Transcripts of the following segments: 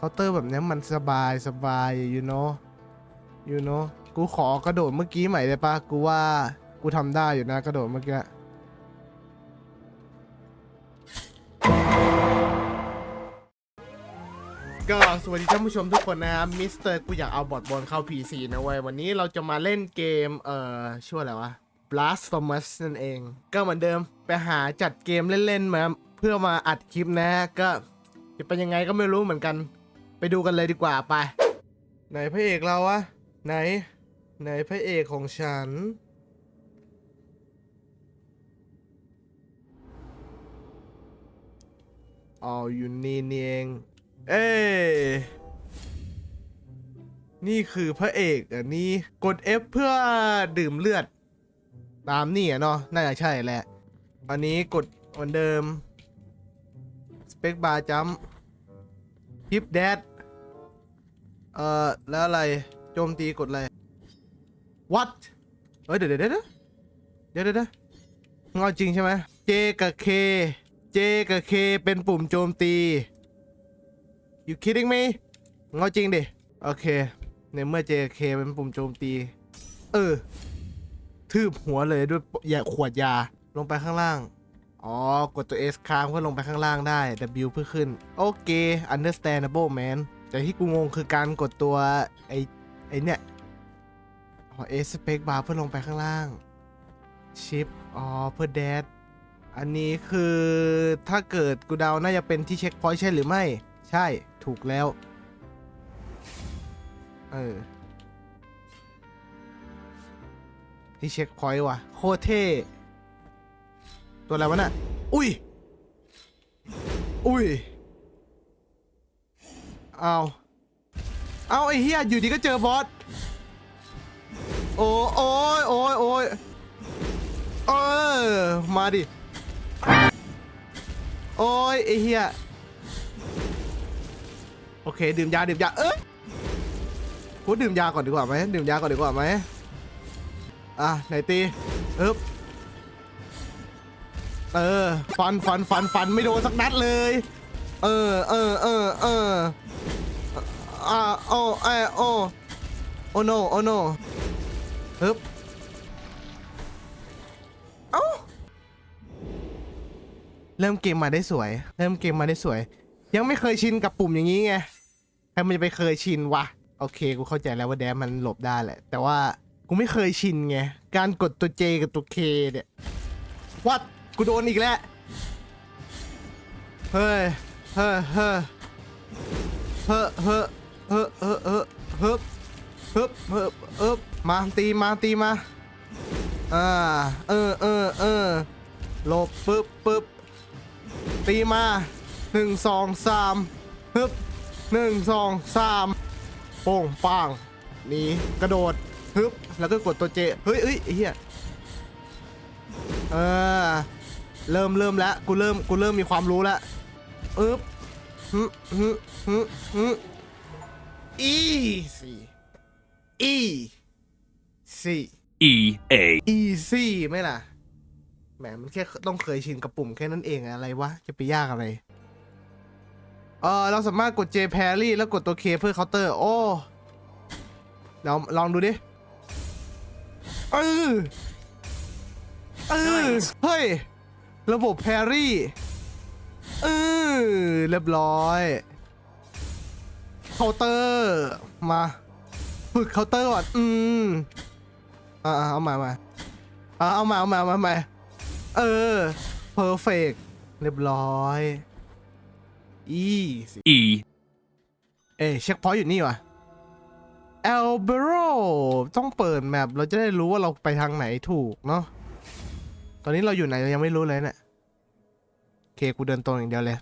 เคาน์เตอร์แบบนี้มันสบายสบาย you know you know กูขอกระโดดเมื่อกี้ใหม่ได้ปะกูว่ากูทำได้อยู่นะกระโดดเมื่อกี้ก็สวัสดีท่านผู้ชมทุกคนนะครับมิสเตอร์กูอยากเอาบอดบอลเข้า PC นะเว้ย วันนี้เราจะมาเล่นเกม เอ่อชื่ออะไรวะ Blasphemous นั่นเอง ก็เหมือนเดิมไปหาจัดเกมเล่น ๆ มา เพื่อมาอัดคลิปนะ ก็จะเป็นยังไงก็ไม่รู้เหมือนกัน ไปดูกันเลยดีกว่าไป ไหนพระเอกเราวะไหน ไหนพระเอกของฉัน อ๋ออยู่นี่นี่เอง เอ้นี่คือพระเอกอันนี้กด F เพื่อดื่มเลือด ตามนี่อะเนาะน่าจะใช่แหละ อันนี้กดเหมือนเดิม สเปคบาร์จัม ฮิปแดดเอ่อ แล้วอะไร โจมตีกดอะไร what เฮ้ย เดี๋ยวเดี๋ยวเดี๋ยวเดี๋ยวเดี๋ยวเงอาจริงใช่ไหม J กับ K J กับ K เป็นปุ่มโจมตี you kidding me มึงเอาจริงดิ โอเค ในเมื่อ J กับ K เป็นปุ่มโจมตี เออ ทืบหัวเลยด้วยยาขวดยาลงไปข้างล่าง อ๋อ กดตัว S ค้างเพื่อลงไปข้างล่างได้ W เพื่อขึ้น โอเค understandable man แต่ที่กูงงคือการกดตัว ไอไอเนี่ยอ๋อ S space bar เพื่อลงไปข้างล่าง ชิป อ๋อ เพื่อ dash อันนี้คือถ้าเกิดกูเดาน่าจะเป็นที่เช็คพอยต์ใช่หรือไม่ ใช่ถูกแล้ว เออ ที่เช็คพอยต์ว่ะ โคตรเท่ ตัวอะไรวะน่ะ อุ้ย อุ้ย เอาเอาไอ้เฮียอยู่ดีก็เจอบอส โอ้โอ้ยโอ้ยโอ้ยเออ มาดิ โอ้ยไอ้เฮียโอเค ดื่มยา ดื่มยา เอ้ยกูดื่มยาก่อนดีกว่าไหมดื่มยาก่อนดีกว่าไหมอะไหนตีเอ๊บ เออ ฟันฟันฟันฟันไม่โดนสักนัดเลย เออเออเออเอออ่าโอ้ไอโอ้โอโนโอโนฮึบเอ้าเริ่มเกมมาได้สวย เริ่มเกมมาได้สวย ยังไม่เคยชินกับปุ่มอย่างนี้ไงใครมันจะไปเคยชินวะโอเคกูเข้าใจแล้วว่าแดมมันหลบได้แหละ แต่ว่ากูไม่เคยชินไง การกดตัว J กับตัว K เนี่ยวัด กูโดนอีกแล้ว เฮ้ย เฮ้ยเฮ้ยเฮ้ยเฮ้ยเฮ้ยเฮ้ยเฮ้ยเฮ้ยเฮ้ยเฮ้ยเฮ้ยมาตีมาตีมาอ่าเออเออเออหลบปึ๊บปึ๊บตีมาหนึ่งสองสามฮึบหนึ่งสองสามโป่งปังหนีกระโดดฮึบแล้วก็กดตัวเจ เฮ้ยเฮ้ยเหี้ยเออ เริ่มเริ่มแล้วกูเริ่มกูเริ่มมีความรู้แล้วอึ๊บฮึฮึฮึฮึอีสี่อีสี่ E A อีซี่ไหมล่ะ แหมมันแค่ต้องเคยชินกับปุ่มแค่นั้นเองอะอะไรวะ จะไปยากอะไร เออเราสามารถกด J parry แล้วกดตัว K เพื่อเคาน์เตอร์ โอ้เราลองดูดิเออเออเฮ้ย ระบบแพรรี่เออเรียบร้อยเคาน์เตอร์มาฝึกเคาน์เตอร์ก่อนอืมอ่าเอามามาอ่าเอามาเอามาเอามาเอามาเออเพอร์เฟกเรียบร้อยอีสิ E เอ้ยเช็คพอยต์อยู่นี่วะเอลเบโรต้องเปิดแมปเราจะได้รู้ว่าเราไปทางไหนถูกเนาะ ตอนนี้เราอยู่ไหนเรายังไม่รู้เลยเนี่ยโอเคกูเดินตรงอย่างเดียวเลย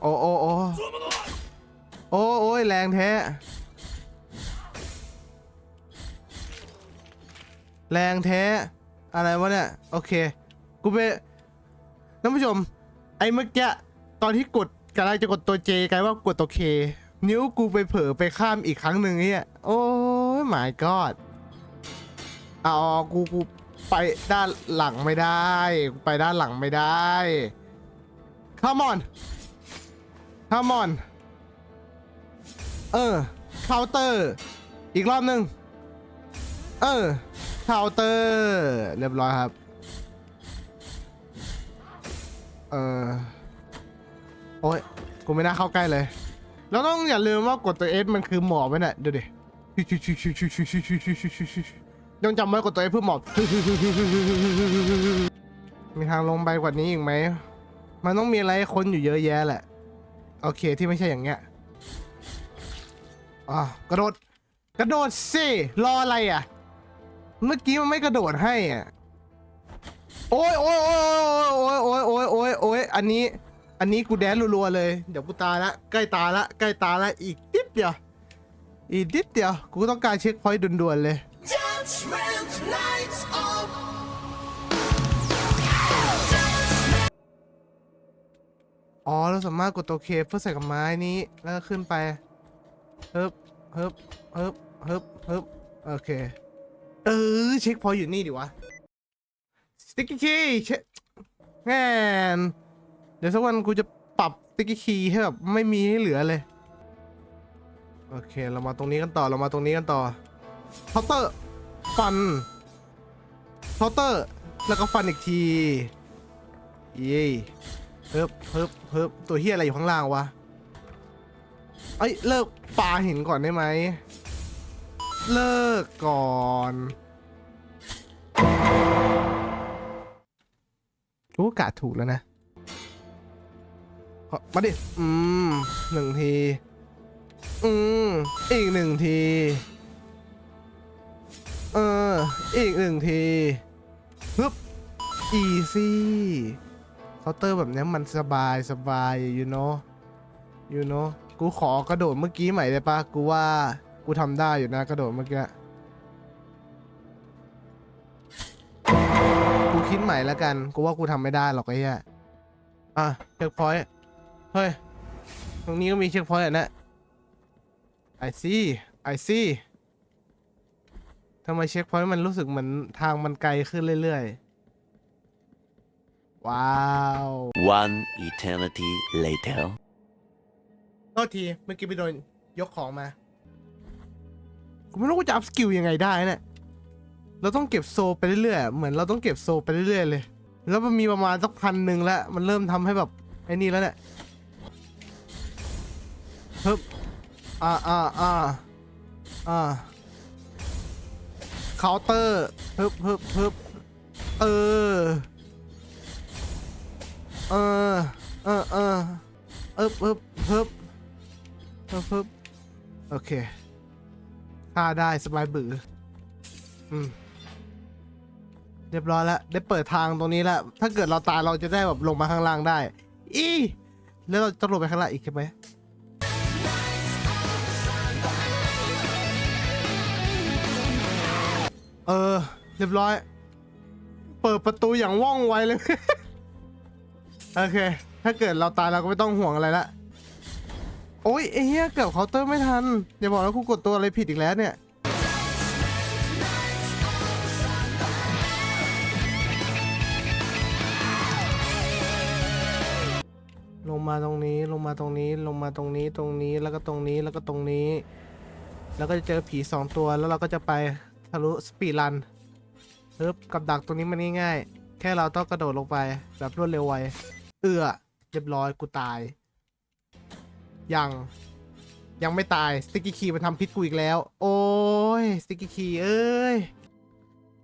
โอ้โอ้โอ้โอ้โอ้ยแรงแท้ แรงแท้ อะไรวะเนี่ย โอเค กูไปท่านผู้ชม ไอ้เมื่อกี้ตอนที่กดกำลังจะกดตัว J กลายว่ากดตัว K นิ้วกูไปเผลอไปข้ามอีกครั้งหนึ่งเนี่ยโอ้ย my god เอากูกู ไปด้านหลังไม่ได้ ไปด้านหลังไม่ได้ come on come on เออเคาน์เตอร์ อีกรอบหนึ่งเออเคาน์เตอร์ เรียบร้อยครับ เออโอ้ยกูไม่น่าเข้าใกล้เลย แล้วต้องอย่าลืมว่ากดตัวเอสมันคือหมอบไว้น่ะเดี๋ยว ต้องจำไว้กดตัวไอ้เพื่อหมอบมีทางลงไปกว่านี้อีกไหม มันต้องมีอะไรคนอยู่เยอะแยะแหละ โอเคที่ไม่ใช่อย่างเงี้ยอ๋อกระโดด กระโดดสิรออะไรอะ เมื่อกี้มันไม่กระโดดให้อะ โอ้ยโอ้ยโอ้ยโอ้ยโอ้ยโอ้ยโอ้ยอันนี้ อันนี้กูแดนรัวๆเลย เดี๋ยวกูตาละ ใกล้ตาละ ใกล้ตาละ อีกนิดเดียว อีกนิดเดียว กูต้องการเช็คพอยต์ด่วนๆเลย Judgment night of อ๋อเราสามารถกดตัวเคเพื่อใส่กับไม้นี้ แล้วก็ขึ้นไปเฮิบเฮิบเฮิบเฮิบเฮิบโอเค เออเช็คพอยอยู่นี่ดิวะสติ๊กกี้คีย์เช็คแง่นเดี๋ยวสักวันกูจะปรับสติ๊กกี้คีย์ให้แบบไม่มีให้เหลือเลย โอเค เรามาตรงนี้กันต่อเรามาตรงนี้กันต่อเคาน์เตอร์ ฟันเคาน์เตอร์ แล้วก็ฟันอีกที เย้เฮิบเฮิบเฮิบตัวเฮียอะไรอยู่ข้างล่างวะเอ้ยเลิกปาหินก่อนได้ไหม เลิกก่อนรู้กะถูกแล้วนะ มาดิ อืมหนึ่งที อืม อีกหนึ่งที เออ อีกหนึ่งทีฮึบอีซี่เคาน์เตอร์แบบเนี้ยมันสบายสบาย you know you know กูขอกระโดดเมื่อกี้ใหม่ได้ปะกูว่ากูทำได้อยู่นะกระโดดเมื่อกี้กูคิดใหม่แล้วกัน กูว่ากูทำไม่ได้หรอกไอ้เหี้ยอะเช็คพอยต์เฮ้ย ตรงนี้ก็มีเช็คพอยต์อะนะ I see I see ทำไมเช็คพอยต์มันรู้สึกเหมือนทางมันไกลขึ้นเรื่อยๆ ว้าว One eternity later. โทษทีเมื่อกี้ไปโดนยกของมา กูไม่รู้กูจะอัพสกิลยังไงได้เนี่ย เราต้องเก็บโซไปเรื่อยๆ เหมือนเราต้องเก็บโซไปเรื่อยๆเลย แล้วมันมีประมาณสักพันหนึ่งแล้ว มันเริ่มทำให้แบบไอ้นี่แล้วเนี่ยฮึบอ่าอ่าอ่าอ่า เคาน์เตอร์ฮึบฮึบฮึบเออ เออ เออเออเอิบเอิบเฮิบเฮิบเฮิบโอเคฆ่าได้สบายบืออืมเรียบร้อยแล้ว ได้เปิดทางตรงนี้แล้ว ถ้าเกิดเราตายเราจะได้แบบลงมาข้างล่างได้ อีแล้วเราจะลงไปข้างล่างอีกใช่ไหม เออ เรียบร้อย เปิดประตูอย่างว่องไวเลย โอเค ถ้าเกิดเราตายเราก็ไม่ต้องห่วงอะไรละ โอ้ยไอ้เหี้ยเกือบเคาน์เตอร์ไม่ทัน อย่าบอกแล้วกูกดตัวอะไรผิดอีกแล้วเนี่ยลงมาตรงนี้ลงมาตรงนี้ลงมาตรงนี้ตรงนี้แล้วก็ตรงนี้แล้วก็ตรงนี้ แล้วก็จะเจอผีสองตัวแล้วเราก็จะไป ทะลุสปีดรันเอิบกับดักตรงนี้มันง่ายๆ แค่เราต้องกระโดดลงไปแบบรวดเร็วไว เอื้อเรียบร้อยกูตาย ยัง ยังไม่ตาย สติกกี้คีมันทำพิษกูอีกแล้ว โอ้ย สติกกี้คีเอ้ย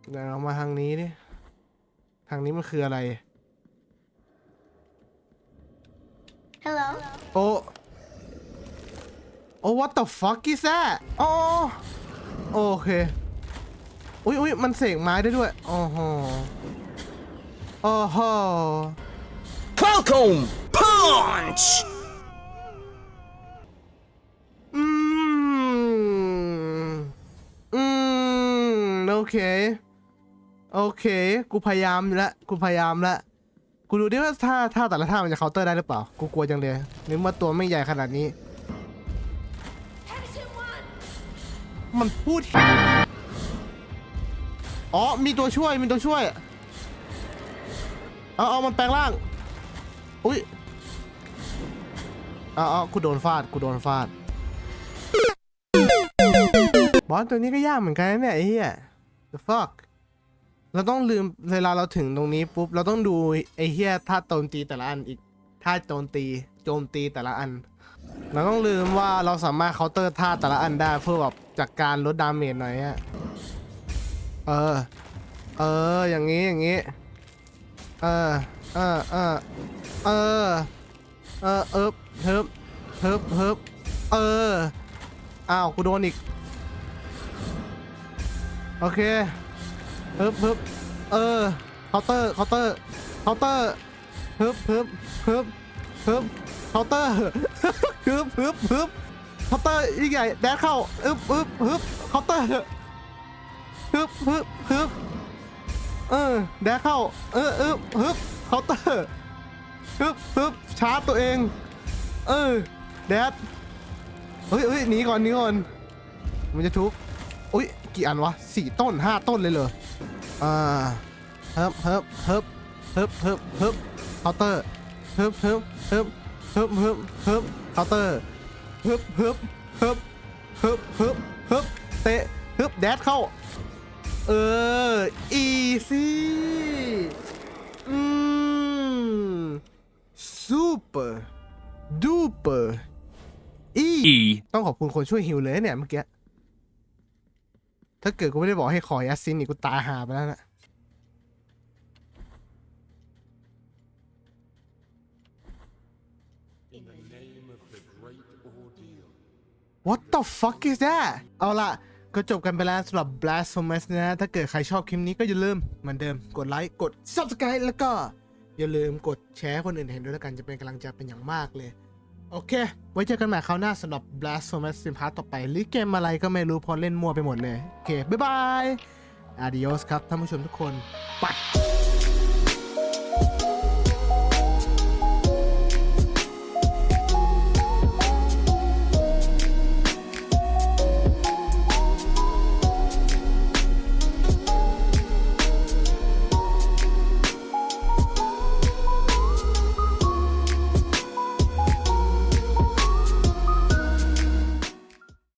เดี๋ยวเรามาทางนี้ดิ ทางนี้มันคืออะไร Hello โอ้ โอ้ what the fuck is that อ๋อโอเค อุ้ยอุ้ยมันเสกไม้ได้ด้วยโอ้โหโอ้โห Falcon Punch! อืม อืม โอเค โอเค กูพยายามแล้วกูพยายามแล้วกูดูดิว่าท่าท่าแต่ละท่ามันจะเคาน์เตอร์ได้หรือเปล่า กูกลัวจังเลยนึกว่าตัวไม่ใหญ่ขนาดนี้ มันพูด อ๋อ มีตัวช่วย มีตัวช่วย เอาเอามันแปลงร่าง อุ้ยเอาเอากูโดนฟาด กูโดนฟาด บอสตัวนี้ก็ยากเหมือนกันนะเนี่ยไอ้เหี้ย the fuck เราต้องลืมเวลาเราถึงตรงนี้ปุ๊บ เราต้องดูไอ้เหี้ยท่าโจมตีแต่ละอันอีกท่าโจมตี โจมตีแต่ละอัน เราต้องลืมว่าเราสามารถเคาน์เตอร์ท่าแต่ละอันได้เพื่อแบบจากการลดดาเมจหน่อยอะ เออ เออ อย่างนี้ อย่างนี้ เออ เออ เออ เออ เออเอิบเฮิบเฮิบเฮิบเออ อ้าว กูโดนอีก โอเคเฮิบเฮิบเออ เคาน์เตอร์ เคาน์เตอร์ เคาน์เตอร์เฮิบเฮิบเฮิบเฮิบเคาน์เตอร์ฮึบฮึบฮึบเคาน์เตอร์ยิ่งใหญ่ แดดเข้า อึบอึบฮึบเคาน์เตอร์ ฮึบฮึบฮึบเออแดดเข้า เออเอึบฮึบเคาน์เตอร์ฮึบฮึบชาร์จตัวเอง เออแดดเฮ้ยเฮ้ยหนีก่อนหนีก่อนมันจะทุกอุ้ยกี่อันวะสี่ต้นห้าต้นเลยเหรออ่าฮิบฮิบฮิบฮิบฮิบฮิบเคาน์เตอร์ฮิบฮิบฮิบฮิบฮิบฮิบเคาน์เตอร์ฮิบฮิบฮิบฮิบฮิบฮิบเตะฮิบแดดเข้า เออ อีซี่อืมซูเปอร์ดูเปอร์อี E ต้องขอบคุณคนช่วยฮิวเลยเนี่ยเมื่อกี้ ถ้าเกิดกูไม่ได้บอกให้ขอยัสซินนี่กูตายหาไปแล้วนะ What the fuck is that เอาล่ะ ก็จบกันไปแล้วสำหรับ Blasphemous นะถ้าเกิดใครชอบคลิปนี้ก็อย่าลืมเหมือนเดิม กดไลค์ กด Subscribe แล้วก็อย่าลืมกดแชร์ให้คนอื่นเห็นด้วยแล้วกันจะเป็นกำลังใจเป็นอย่างมากเลย โอเค ไว้เจอกันใหม่คราวหน้าสำหรับ Blasphemous สินพาร์ตต่อไป หรือเกมอะไรก็ไม่รู้เพอเล่นมั่วไปหมดเลย โอเค บ๊ายบาย Adios ครับท่านผู้ชมทุกคน ไป